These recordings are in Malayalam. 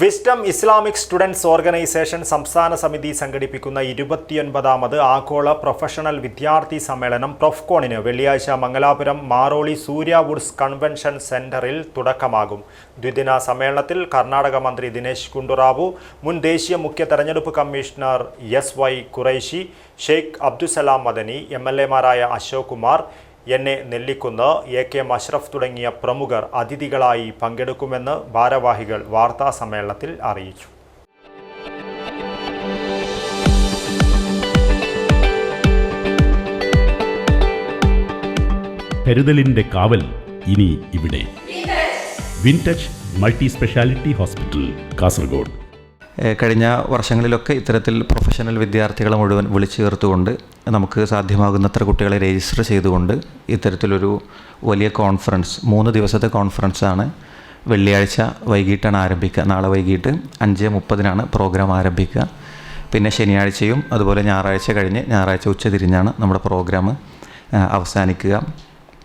വിസ്ഡം ഇസ്ലാമിക് സ്റ്റുഡൻസ് ഓർഗനൈസേഷൻ സംസ്ഥാന സമിതി സംഘടിപ്പിക്കുന്ന ഇരുപത്തിയൊൻപതാമത് ആഗോള പ്രൊഫഷണൽ വിദ്യാർത്ഥി സമ്മേളനം പ്രൊഫ്കോണിന് വെള്ളിയാഴ്ച മംഗലാപുരം മാറോളി സൂര്യ വുഡ്സ് കൺവെൻഷൻ സെന്ററിൽ തുടക്കമാകും. ദ്വിദിന സമ്മേളനത്തിൽ കർണാടക മന്ത്രി ദിനേശ് ഗുണ്ടുറാവു മുൻ ദേശീയ മുഖ്യ തെരഞ്ഞെടുപ്പ് commissioner S Y Qureshi Sheikh Abdussalam Madani M L എമാരായ Ashok Kumar N A Nellikkunnu A K Mashraf തുടങ്ങിയ പ്രമുഖർ അതിഥികളായി പങ്കെടുക്കുമെന്ന് ഭാരവാഹികൾ വാർത്താ സമ്മേളനത്തിൽ അറിയിച്ചു. കരുതലിന്റെ കാവൽ ഇനി ഇവിടെ. Wintouch multi speciality hospital Kasaragod. കഴിഞ്ഞ വർഷങ്ങളിലൊക്കെ ഇത്തരത്തിൽ പ്രൊഫഷണൽ വിദ്യാർത്ഥികളെ മുഴുവൻ വിളിച്ചു ചേർത്തുകൊണ്ട് നമുക്ക് സാധ്യമാകുന്നത്ര കുട്ടികളെ രജിസ്റ്റർ ചെയ്തുകൊണ്ട് ഇത്തരത്തിലൊരു വലിയ കോൺഫറൻസ് മൂന്ന് ദിവസത്തെ കോൺഫറൻസാണ് വെള്ളിയാഴ്ച വൈകിട്ടാണ് ആരംഭിക്കുക. നാളെ വൈകിട്ട് അഞ്ച് മുപ്പതിനാണ് പ്രോഗ്രാം ആരംഭിക്കുക. പിന്നെ ശനിയാഴ്ചയും അതുപോലെ ഞായറാഴ്ച കഴിഞ്ഞ് ഞായറാഴ്ച ഉച്ച തിരിഞ്ഞാണ് നമ്മുടെ പ്രോഗ്രാം അവസാനിക്കുക.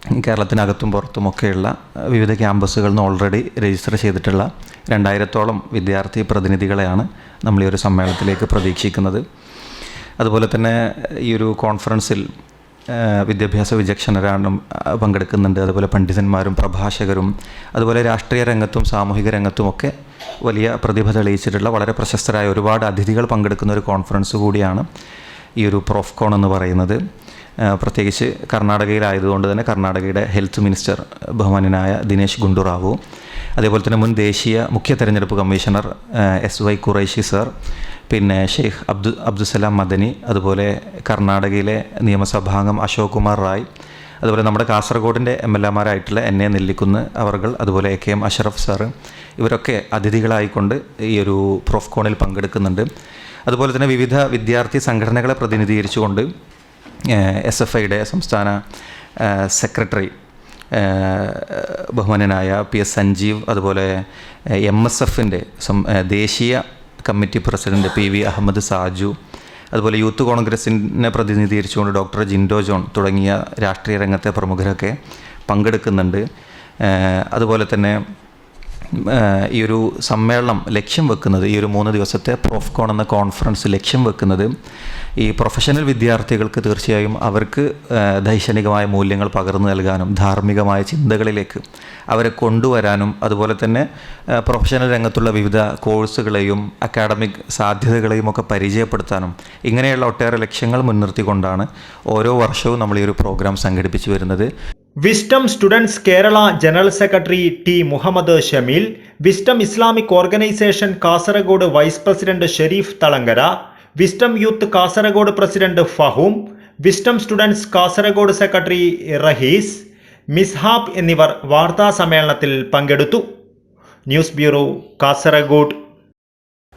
കേരളത്തിനകത്തും പുറത്തുമൊക്കെയുള്ള വിവിധ ക്യാമ്പസുകളിൽ നിന്ന് ഓൾറെഡി രജിസ്റ്റർ ചെയ്തിട്ടുള്ള രണ്ടായിരത്തോളം വിദ്യാർത്ഥി പ്രതിനിധികളെയാണ് നമ്മൾ ഈ ഒരു സമ്മേളനത്തിലേക്ക് പ്രതീക്ഷിക്കുന്നത്. അതുപോലെ തന്നെ ഈ ഒരു കോൺഫറൻസിൽ വിദ്യാഭ്യാസ വിചക്ഷണരാണ് പങ്കെടുക്കുന്നുണ്ട്. അതുപോലെ പണ്ഡിതന്മാരും പ്രഭാഷകരും അതുപോലെ രാഷ്ട്രീയ രംഗത്തും സാമൂഹിക രംഗത്തുമൊക്കെ വലിയ പ്രതിഭ തെളിയിച്ചിട്ടുള്ള വളരെ പ്രശസ്തരായ ഒരുപാട് അതിഥികൾ പങ്കെടുക്കുന്ന ഒരു കോൺഫറൻസ് കൂടിയാണ് ഈ ഒരു പ്രോഫ്കോൺ എന്ന് പറയുന്നത്. പ്രത്യേകിച്ച് കർണാടകയിലായതുകൊണ്ട് തന്നെ കർണാടകയുടെ ഹെൽത്ത് മിനിസ്റ്റർ ബഹുമാനായ ദിനേശ് ഗുണ്ടുറാവു അതേപോലെ തന്നെ മുൻ ദേശീയ മുഖ്യ തെരഞ്ഞെടുപ്പ് commissioner S Y Qureshi sir പിന്നെ ഷെയ്ഖ് അബ്ദു അബ്ദുസലാം മദനി അതുപോലെ കർണാടകയിലെ നിയമസഭാംഗം അശോക് കുമാർ റായ് അതുപോലെ നമ്മുടെ കാസർഗോഡിന്റെ എം എൽ എമാരായിട്ടുള്ള എൻ എ നെല്ലിക്കുന്ന് അവർകൾ അതുപോലെ A K M Ashraf sir ഇവരൊക്കെ അതിഥികളായിക്കൊണ്ട് ഈ ഒരു പ്രൊഫ്കോണിൽ പങ്കെടുക്കുന്നുണ്ട്. അതുപോലെ തന്നെ വിവിധ വിദ്യാർത്ഥി സംഘടനകളെ പ്രതിനിധീകരിച്ചുകൊണ്ട് എസ് എഫ് ഐയുടെ സംസ്ഥാന സെക്രട്ടറി ബഹുമാനനായ പി എസ് സഞ്ജീവ് അതുപോലെ എം എസ് എഫിന്റെ ദേശീയ committee president P V Ahammed Saju അതുപോലെ യൂത്ത് കോൺഗ്രസിനെ പ്രതിനിധീകരിച്ചുകൊണ്ട് ഡോക്ടർ ജിൻഡോ ജോൺ തുടങ്ങിയ രാഷ്ട്രീയ രംഗത്തെ പ്രമുഖരൊക്കെ പങ്കെടുക്കുന്നുണ്ട്. അതുപോലെ തന്നെ ഈ ഒരു സമ്മേളനം ലക്ഷ്യം വെക്കുന്നത് ഈ ഒരു മൂന്ന് ദിവസത്തെ പ്രോഫ്കോൺ എന്ന കോൺഫറൻസ് ലക്ഷ്യം വെക്കുന്നത് ഈ പ്രൊഫഷണൽ വിദ്യാർത്ഥികൾക്ക് തീർച്ചയായും അവർക്ക് ദൈക്ഷണികമായ മൂല്യങ്ങൾ പകർന്നു നൽകാനും ധാർമ്മികമായ ചിന്തകളിലേക്ക് അവരെ കൊണ്ടുവരാനും അതുപോലെ തന്നെ പ്രൊഫഷണൽ രംഗത്തുള്ള വിവിധ കോഴ്സുകളെയും അക്കാഡമിക് സാധ്യതകളെയും ഒക്കെ പരിചയപ്പെടുത്താനും ഇങ്ങനെയുള്ള ഒട്ടേറെ ലക്ഷ്യങ്ങൾ മുൻനിർത്തിക്കൊണ്ടാണ് ഓരോ വർഷവും നമ്മൾ ഈ ഒരു പ്രോഗ്രാം സംഘടിപ്പിച്ചു വരുന്നത്. Wisdom students Kerala general secretary T Muhammed Shameel wisdom Islamic organisation Kasaragod vice president Sherif Thalangara wisdom youth Kasaragod president Fahoom wisdom students Kasaragod secretary Rahees Mishab എന്നിവർ വാർത്താ സമ്മേളനത്തിൽ പങ്കെടുത്തു. News bureau Kasaragod.